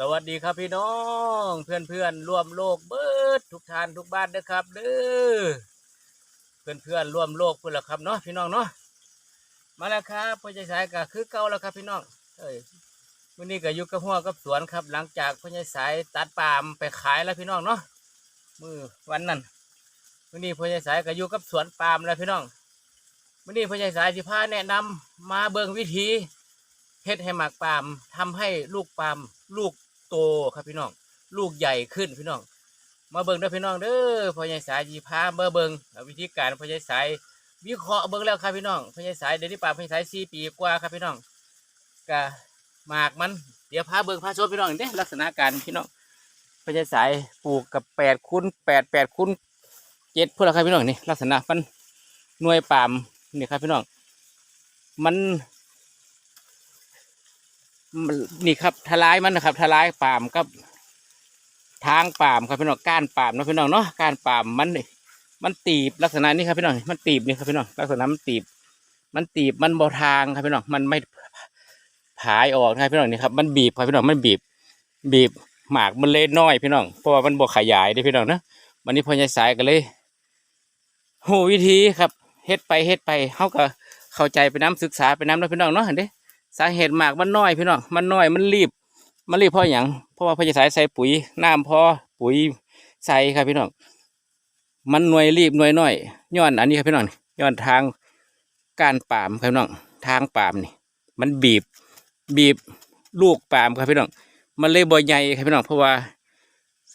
สวัสดีครับพี่น้องเพื่อนเพื่อนๆร่วมโลกเบิดทุกท่านทุกบ้านนะครับเด้อเพื่อนเพื่อนๆร่วมโลกเพื่อนละครับเนาะพี่น้องเนาะมาแล้วครับพ่อใหญ่สายก็คือเก่าแล้วครับพี่น้องเอ้ยวันนี้ก็อยู่กับหัวกับสวนครับ หลังจากพ่อใหญ่สายตัดปามไปขายแล้วพี่น้องเนาะมือวันนั้นวันนี้พ่อใหญ่สายก็อยู่กับสวนปามแล้วพี่น้องวันนี้พ่อใหญ่สายสิพาแนะนำมาเบิ่งวิธีเฮ็ดให้หมากปามทำให้ลูกปามลูก โตครับพี่น้อง ลูกใหญ่ขึ้นพี่น้อง มาเบิ่งเด้อพี่น้องเด้อพ่อใหญ่สายยีพาเบิ่งเบิ่งวิธีการพ่อใหญ่สายวิเคราะห์เบิ่งแล้วครับพี่น้องพ่อใหญ่สายเดี๋ยวนี้ป่าพ่อใหญ่สายสี่ปีกว่าครับพี่น้องกะหมากมันเดี๋ยวพาเบิ่งพาชมพี่น้องเด้ลักษณะการพี่น้องพ่อใหญ่สายปลูกกับแปดคูณแปดแปดคูณเจ็ดพวกเราครับพี่น้องนี่ลักษณะมันหน่วยป่ามนี่ครับพี่น้อง มัน นี่ครับทลายมันนะครับทลายปามกับ ทางปามครับพี่น้องก้านปามนะพี่น้องเนาะก้านปามมันนี่มันตีบลักษณะนี้ครับพี่น้องมันตีบนี่ครับพี่น้องลักษณะมันตีบ มันตีบมันบอทางครับพี่น้องมันไม่ผายออกนะครับพี่น้องนี่ครับมันบีบครับพี่น้องมันบีบ บีบหมากมันเล็น้อยพี่น้องเพราะว่ามันบ่ขยายได้พี่น้องนะวันนี้พ่อใหญ่สายก็เลยหูวิธีครับเฮ็ดไปเฮ็ดไปเขาก็เข้าใจไปน้ำศึกษาไปน้ำแล้วพี่น้องเนาะเห็นเด้ สาเหตุหมากมันน้อยพี่น้องมันน้อยมันรีบ มันรีบเพราะอย่างเพราะว่าพญาสายใส่ปุ๋ยน้ำพอปุ๋ยใส่ครับพี่น้องมันหน่วยรีบหน่วยน้อยย้อนอันนี้ครับพี่น้องย้อนทางการปามครับพี่น้องทางปามนี่ มันบีบบีบลูกปามครับพี่น้องมันเลยบ่ใหญ่ครับพี่น้องเพราะว่า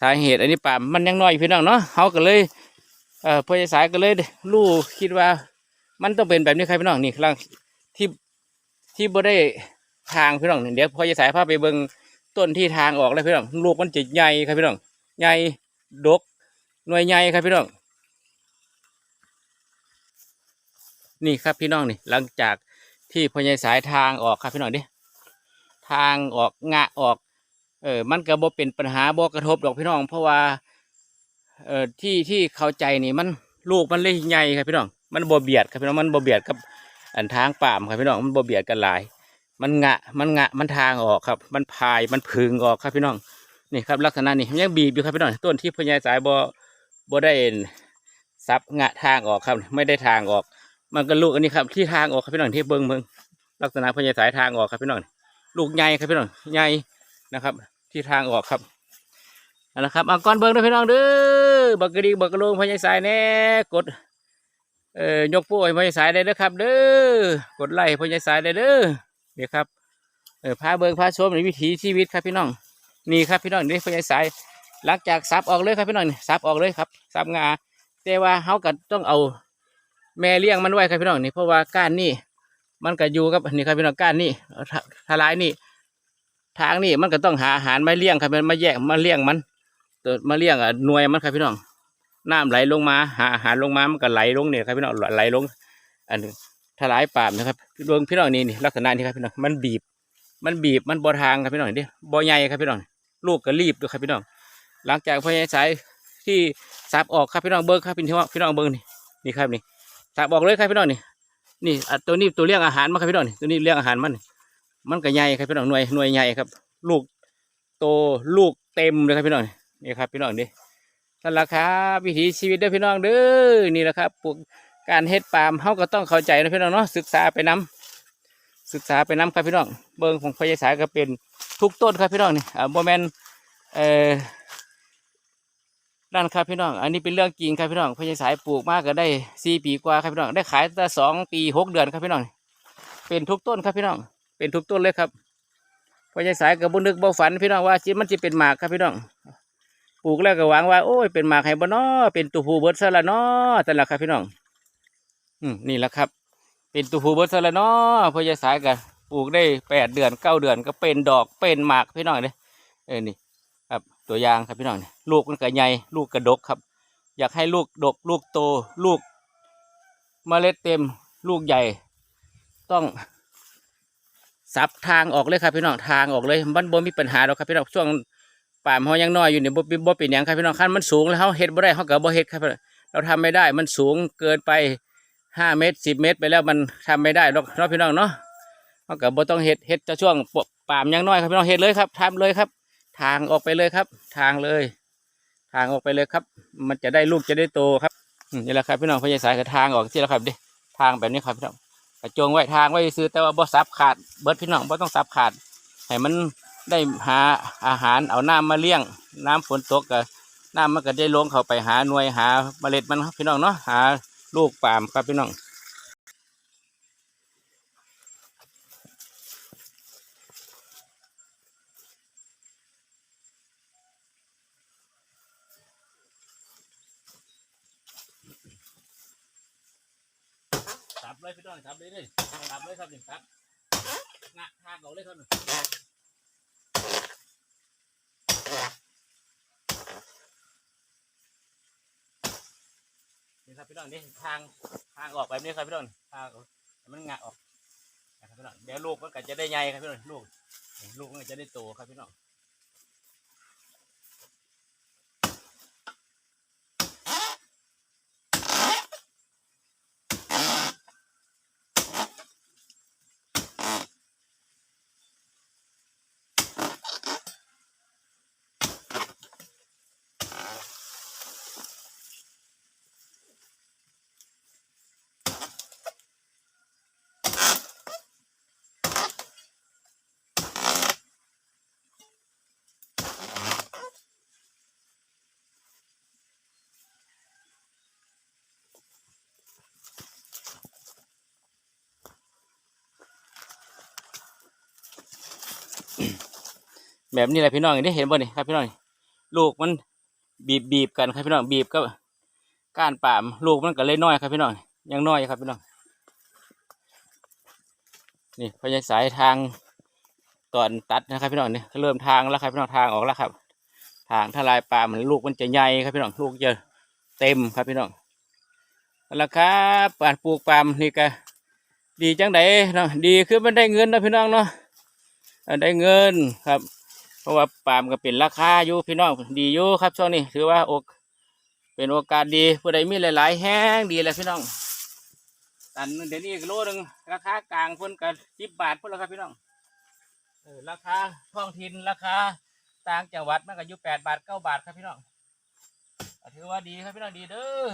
สาเหตุอันนี้ปามมันยังน้อยพี่น้องเนาะเขาก็เลยเอ่อพญาสายก็เลยรู้คิดว่า มันต้องเป็นแบบนี้ครับพี่น้องนี่กำลังที่ ที่บ่ได้ทางพี่น้องเดี๋ยวพอจะสายภาพไปเบิงต้นที่ทางออกแล้วพี่น้องลูกมันจะใหญ่ครับพี่น้องใหญ่ดกหน่วยใหญ่ครับพี่น้องนี่ครับพี่น้องนี่หลังจากที่พอใหญสายทางออกครับพี่น้องดิทางออกงะออกเออมันก็บ่เป็นปัญหาบ่กระทบดอกพี่น้อง เพราะว่าเออที่ที่เข้าใจนี่มันลูกมันเลยใหญ่ครับพี่น้อง มันบ่เบียดครับพี่น้องมันบ่เบียดกับ อันทางป่ามครับพี่น้องมันบ่เบียดกันหลาย มันงะมันงะมันทางออกครับ มันพายมันพึงออกครับพี่น้องนี่ครับลักษณะนี้ยังบีบอยู่ครับพี่น้องต้นที่พญายสายบ่บ่ได้ซับงะทางออกครับ ไม่ได้ทางออก มันก็ลูกอันนี้ครับที่ทางออกครับพี่น้องที่เบิ้งเบิ้งลักษณะพญายสายทางออกครับพี่น้องลูกใหญ่ครับพี่น้องใหญ่นะครับ ที่ทางออกครับเอาละครับเอาก้อนเบิ้งด้วยพี่น้องเด้อบักกระดิกบักกระโลงพญายสายแน่กด เอ่อยกโป้ให้พ่อใหญ่สายได้เด้อครับ เด้อกดไลค์พญสายได้เด้อเดี๋ยวครับเออพาเบิงพาชมในวิถีชีวิตครับพี่น้องนี่ครับพี่น้องนี่พญสายหลังจากซับออกเลยครับพี่น้องนี่ซับออกเลยครับซับงาแต่ว่าเขาก็ต้องเอาแม่เลี้ยงมันไว้ครับพี่น้องนี่เพราะว่าก้านนี่มันก็อยู่กับนี่ครับพี่น้องก้านนี่ทะทลายนี่ ทางนี่มันก็ต้องหาอาหารมาเลี้ยงครับมันมาแยกมาเลี้ยงมันตัวมาเลี้ยงอะหน่วยมันครับพี่น้อง น้ำไหลลงมา หาอาหารลงมามันก็ไหลลงเนี่ยครับพี่น้องไหลลง อันถลายป่ามนะครับดวงพี่น้องนี่นี่ลักษณะนี้ครับพี่น้องมันบีบ มันบีบมันบอทางครับพี่น้องนี่บอใหญ่ครับพี่น้องลูกก็รีบด้วยครับพี่น้อง หลังจากพ่อใหญ่สายที่สับออกครับพี่น้องเบิ้งครับพี่น้องพี่น้องเบิ้งนี่นี่ครับนี่สับออกเลยครับพี่น้องนี่นี่ตัวนี้ตัวเลี้ยงอาหารมันครับพี่น้องนี่ตัวนี้เลี้ยงอาหารมันมันก็ใหญ่ครับพี่น้องหน่วยหน่วยใหญ่ครับ ลูกโตลูกเต็มเลยครับพี่น้องนี่ครับพี่น้องนี่ นั่นแหละครับวิถีชีวิตเด้อพี่น้องเด้อนี่แหละครับปลูกการเฮ็ดปาล์มเขาก็ต้องเข้าใจนะพี่น้องเนาะศึกษาไปนํศึกษาไปนํครับพี่น้องเบิ้งของพยาสายก็เป็นทุกต้นครับพี่น้องนี่อ่าโมเมนเอ่อนั่นครับพี่น้อง อันนี้เป็นเรื่องจริงครับพี่น้องพยาสายปลูกมากก็ได้สี่ปีกว่าครับพี่น้องได้ขายแต่สองปีหกเดือนครับพี่น้องเป็นทุกต้นครับพี่น้อง เป็นทุกต้นเลยครับพยาสายกับบุนึกบ่ฝันพี่น้องว่าจิมันจะเป็นหมากครับพี่น้อง ปลูกแล้วก็หวังว่า โอ้ยเป็นหมากให้บ่นอเป็นตัวผู้เบิดซะละนอแต่นละครับพี่น้อง อืมนี่แหละครับ เป็นตัวผู้เบิดซะละนอพอยาสายก็ปลูกได้แปดเดือนเก้าเดือนก็เป็นดอกเป็นหมากพี่น้องเนี่ยเออนี่ครับตัวอย่างครับพี่น้องเนี่ยลูกมันก็ใหญ่ลูกกระดกครับ อยากให้ลูกดกลูกโตลูกเมล็ดเต็มลูกใหญ่ ต้องสับทางออกเลยครับพี่น้องทางออกเลยมันบ่มีปัญหาหรอกครับพี่น้องช่วง ป่ามเขายังน้อยอยู่เนี่ยบ่บ่บ่เป็นยังครับพี่น้องขั้นมันสูงแล้วเขาเฮ็ดบ่ได้เขาก็บ่เฮ็ดครับเราทำไม่ได้มันสูงเกินไปห้าเมตรสิบเมตรไปแล้วมันทำไม่ได้หรอกเนาะพี่น้องเนาะเขาก็บ่ต้องเฮ็ดเฮ็ดจะช่วงป่ามยังน้อยครับพี่น้องเฮ็ดเลยครับทำเลยครับ ทางออกไปเลยครับ ทางเลย ทางออกไปเลยครับ มันจะได้ลูกจะได้โตครับนี่แหละครับพี่น้องพญาสายกับทางออกที่แล้วครับดิทางแบบนี้ครับพี่น้องจงไว้ทางไว้ซื้อแต่ว่าบ่ซับขาดเบิดพี่น้องบ่ต้องซับขาดให้มัน ได้หาอาหารเอาน้ำมาเลี้ยง น้ำฝนตกกับน้ำมันก็ได้ลงเข้าไปหาหน่วยหาเมล็ดมันครับพี่น้องเนาะหาลูกปาล์มครับพี่น้องสับเลยพี่น้องสับเลยเลยสับเลยครับหนี่ครับงะทางออกเลยครับนี่นี่ ครับพี่น้องนี่ทางทางออกแบบนี้ครับพี่น้องทางมันงะออกนะครับพี่น้องเดี๋ยวลูกมันก็จะได้ใหญ่ครับพี่น้องลูกลูกมันก็จะได้โตครับพี่น้อง แบบนี้แหละพี่น้องนี่เห็นบ่นี่ครับพี่น้องลูกมันบีบบีบกันครับพี่น้องบีบก็ก้านปามลูกมันก็เลยน้อยครับพี่น้องยังน้อยครับพี่น้องนี่พยายสายทางตอนตัดนะครับพี่น้องนี่เริ่มทางแล้วครับพี่น้องทางออกแล้วครับ ทางทลายปามมันลูกมันจะใหญ่ครับพี่น้องลูกจะเต็มครับพี่น้องเอาละครับปานปลูกปามนี่ก็ดีจังไดเนาะดีคือมันได้เงินนะพี่น้องเนาะ ได้เงินครับ เพราะว่าปาล์มก็เป็นราคาอยู่พี่น้องดีอยู่ครับช่วงนี้ถือว่าโอกเป็นโอกาสดีผู้ใดมีหลาย ๆ แห้งดีแหละพี่น้องตันเดี๋ยวนี้กิโลหนึ่งราคากลางเพิ่นก็สิบบาทพุ่นแล้วครับพี่น้องออราคาท้องถิ่นราคาต่างจังหวัดมันก็อยู่แปดบาทเก้าบาทครับพี่น้องถือว่าดีครับพี่น้องดีเด้อ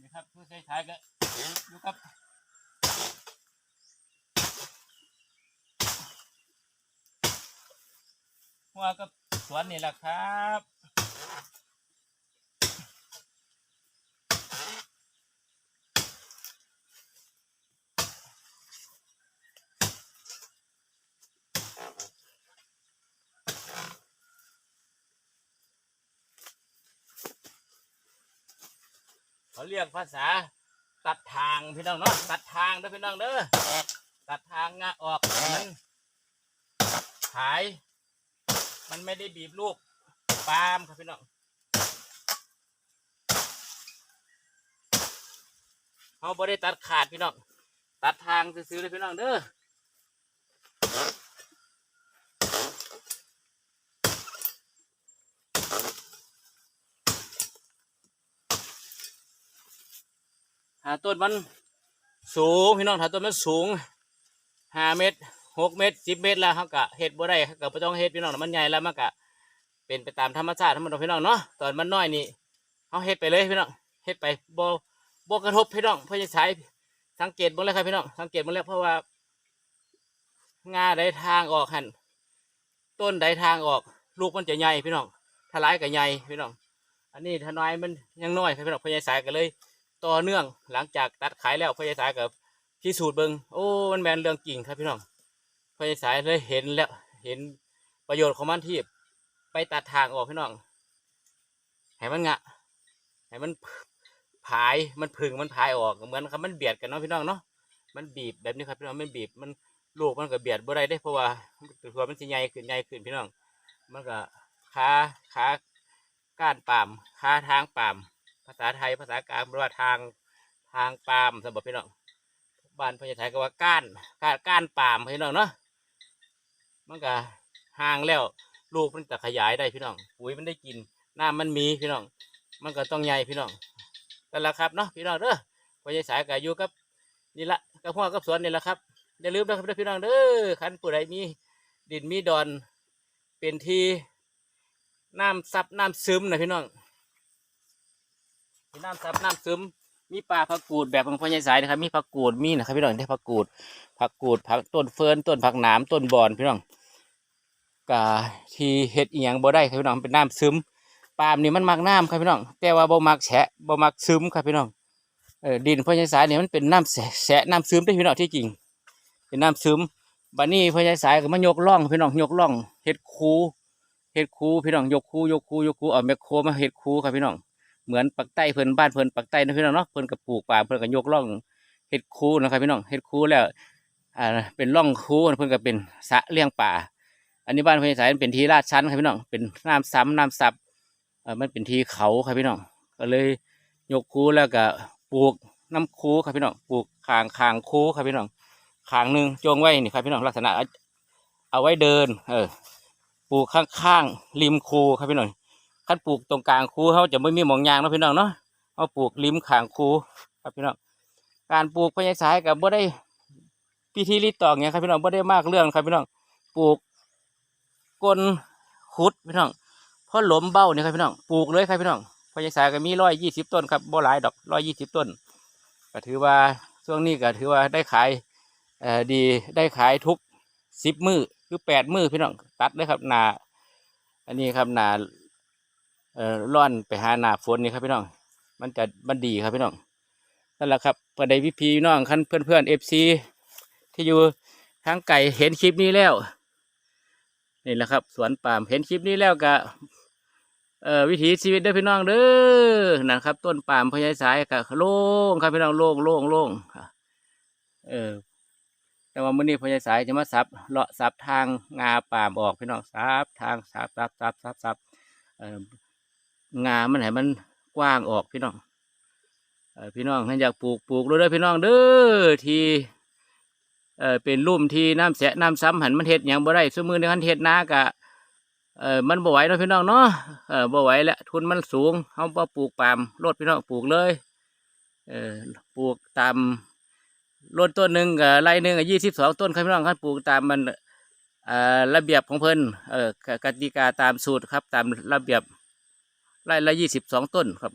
นี่ครับผู้ใช้ใช้ก็อยู่กับ หัวกับสวนนี่แหละครับเขาเรียกภาษาตัดทางพี่น้องเนาะตัดทางเด้อพี่น้องเด้อตัดทางงะออกมันขาย มันไม่ได้บีบลูกปาล์มครับพี่น้องเขาบ่ได้ตัดขาดพี่น้องตัดทางซื้อเลยพี่น้องเด้อหาต้นมันสูงพี่น้องถ้าต้นมันสูงห้าเมตร หกเมตรสิบเมตรแล้วเขากะเฮ็ดบ่ได้เขากะบ่ต้องเฮ็ดพี่น้องมันใหญ่แล้วมันกะเป็นไปตามธรรมชาติทั้งหมดพี่น้องเนาะตอนมันน้อยนี่เขาเฮ็ดไปเลยพี่น้องเฮ็ดไปบ่บ่กระทบพี่น้องเพื่อจะใช้สังเกตบิ่งเลยครับพี่น้องสังเกตบิ่งแล้วเพราะว่างาได้ทางออกหันต้นได้ทางออก ลูกมันจะใหญ่พี่น้องทลายก็ใหญ่พี่น้องอันนี้ทนายมันยังน้อยครับพี่น้องพญาสายก็เลย ต่อเนื่องหลังจากตัดขายแล้วพญาสายกับพิสูจน์เบิงโอ้มันแมนเรื่องจริงครับพี่น้อง พญาสายเลยเห็นแล้ว เห็นประโยชน์ของมันที่ไปตัดทางออกพี่น้องให้มันงะให้มันผายมันพึ่งมันผายออกเหมือนครับมันเบียดกันเนาะพี่น้องเนาะมันบีบแบบนี้ครับพี่น้องมันบีบมันลูกมันก็เบียดบ่ได้ได้เพราะว่าตัวมันจะใหญ่ขึ้นใหญ่ขึ้นพี่น้อง มันก็ขาขาก้านปามขาทางปาม ภาษาไทยภาษากลางแปลว่าทางทางปามสำหรับพี่น้องบ้านพญาไทยก็ว่าก้านก้านก้านปามพี่น้องเนาะ มันก็ห่างแล้ว ลูกมันจะขยายได้พี่น้อง ปุ๋ยมันได้กินน้ำมันมีพี่น้อง มันก็ต้องใหญ่พี่น้องกันละครับเนาะพี่น้องเด้อพญาสายก็อยู่กับนี่ละกับพ่อกับสวนนี่แหละครับอย่าลืมนะครับพี่น้องเด้อคันผู้ใดมีดินมีดอนเเป็นที่น้ำซับน้ำซึมนะพี่น้องที่น้ำซับน้ำซึม มีปลาผักกูดแบบของพ่อใหญ่สายนะครับ มีผักกูดมีนะครับพี่น้องได้ผักกูดผักกูดผักต้นเฟิร์นต้นผักหนามต้นบอนพี่น้องกาที่เฮ็ดเอียงบ่ได้ครับพี่น้องเป็นน้ำซึมปาล์มนี่มันมักน้ำครับพี่น้อง แต่ว่าบ่มักแฉะบ่มักซึมครับพี่น้องเออดินพ่อใหญ่สายเนี่ยมันเป็นน้ำแฉะแฉะน้ำซึมได้พี่น้องที่จริง เป็นน้ำซึมบัดนี้พ่อใหญ่สายก็มายกล่องพี่น้องยกล่องเฮ็ดคูเฮ็ดคูพี่น้องยกคูยกคูยกคูเอาแมคโครมาเฮ็ดคูครับพี่น้อง เหมือนปักใต้เพิ่นบ้านเพิ่นปักใต้นะพี่น้องเนาะเพิ่นก็ปลูกป่าเพิ่นก็ยกร่องเฮ็ดคูนะครับพี่น้องเฮ็ดคูแล้วอ่าเป็นร่องคูเพิ่นก็เป็นสะเลี้ยงป่า อันนี้บ้านเพิ่นสายเป็นที่ลาดชั้นครับพี่น้องเป็นน้ำซ้ำน้ำซับเออมันเป็นที่เขาครับพี่น้องก็เลยยกคูแล้วก็ปลูกน้ำคูครับพี่น้องปลูกคางคางคูครับพี่น้องคางหนึ่งจงไว้นี่ครับพี่น้องลักษณะเอาเอาไว้เดิน เออปลูกข้างๆริมคูครับพี่น้อง คันปลูกตรงกลางคูเขาจะไม่มีหมองยางเนาะพี่น้องเนาะเอาปลูกริมขางคูครับพี่น้องการปลูกพญายสายกับบ่ได้พิธีรีดตอกเนี่ยครับพี่น้องบ่ได้มากเรื่องครับพี่น้องปลูกก้นขุดพี่น้องเพราะหลมเบ้าเนี่ยครับพี่น้องปลูกเลยครับพี่น้องพญายสายก็มีร้อยยี่สิบต้นครับบ่หลายดอกร้อยยี่สิบต้นก็ถือว่าช่วงนี้ก็ถือว่าได้ขายเอ่อดีได้ขายทุกสิบมือหรือแปดมือพี่น้องตัดเลยครับหนาอันนี้ครับหนา เอ่อร่อนไปหาหนาฝนนี่ครับพี่น้อง มันจะมันดีครับพี่น้องนั่นแหละครับประเดี๋ยวพี่ๆน้องคันเพื่อนเพื่อนเอฟซีที่อยู่ทางไก่เห็นคลิปนี้แล้วนี่แหละครับ สวนปาล์มเห็นคลิปนี้แล้วก็เอ่อวิถีชีวิตเด้อพี่น้องเด้อนะครับ ต้นปาล์มพญายสายก็โล่งครับพี่น้องโล่งโล่งโล่งเออแต่ว่ามื้อนี้พญายสายจะมาสับเลาะสับทางงาปาล์มออกพี่น้องสับทางสับสับสับสับสับเอ่อ งามันให้มันกว้างออกพี่น้องเออพี่น้องท่านอยากปลูกปลูกเลยเด้อพี่น้องเด้อที่เออเป็นลุ่มที่น้ำแสะน้ำซ้ำหันมันเห็ดอย่างบ่ได้สมือในคันเห็ดนากะเออมันบ่ไหวเนาะพี่น้องเนาะเออบ่ไหวแล้วทุนมันสูงเฮาบ่ปลูกปาล์มรดพี่น้องปลูกเลยเออปลูกตามรดต้นหนึ่งกับไรหนึ่งกับยี่สิบสองต้นครับพี่น้องครับปลูกตามมันเอ่อระเบียบของเพิ่นเออกติกาตามสูตรครับตามระเบียบ ไร่ละยี่สิบสองต้นครับ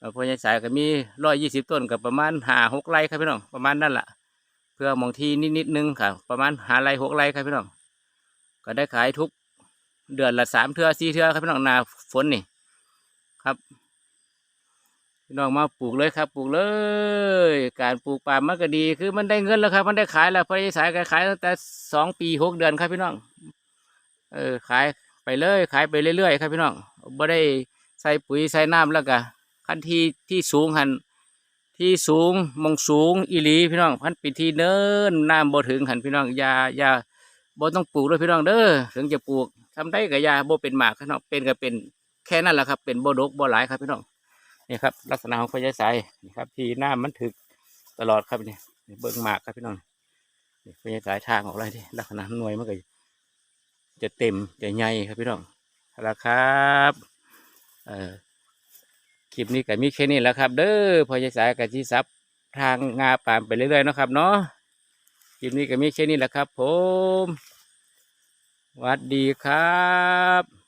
พ่อพญาสายก็มีร้อยยี่สิบต้นกับประมาณหาหกไร่ครับพี่น้องประมาณนั่นแหละเพื่อมองที่นิดนิดนึงครับประมาณหาไร่หกไร่ครับพี่น้องก็ได้ขายทุกเดือนละสามเทื่อสี่เทื่อครับพี่น้องหนาฝนนี่ครับพี่น้องมาปลูกเลยครับ ปลูกเลย การปลูกป่ามันก็ดีคือมันได้เงินแล้วครับ มันได้ขายแล้วพญาสายก็ขายตั้งแต่สองปีหกเดือนครับพี่น้องเออขายไปเลยขายไปเรื่อยๆครับพี่น้อง บ่ได้ใส่ปุ๋ยใส่น้ำแล้วก็คันที่ที่สูงหันที่สูงมองสูงอีหลีพี่น้องพันปีที่เนิ่นน้ำบ่ถึงหันพี่น้องอย่าอย่าบ่ต้องปลูกด้วยพี่น้องเด้อถึงจะปลูกทำได้ก็อย่าบ่เป็นหมากครับน้องเป็นก็เป็นแค่นั้นแหละครับ เป็นบ่ดกบ่หลายครับพี่น้องนี่ครับ ลักษณะของพญาสายนี่ครับ ที่น้ำมันถึกตลอดครับนี่นี่เบิ่งหมากครับพี่น้องนี่พญาสายทางออกอะไรที่ลักษณะหน่วยมันก็จะเต็มจะใหญ่ครับพี่น้อง แล้วครับเออคลิปนี้ก็มีแค่นี้แหล้วครับ เด้อพอยายสายกับชีซับทางงาปามไปเรื่อยๆนะครับเนาะคลิปนี้ก็มีแค่นี้แหละครับ ผมสวัสดีครับ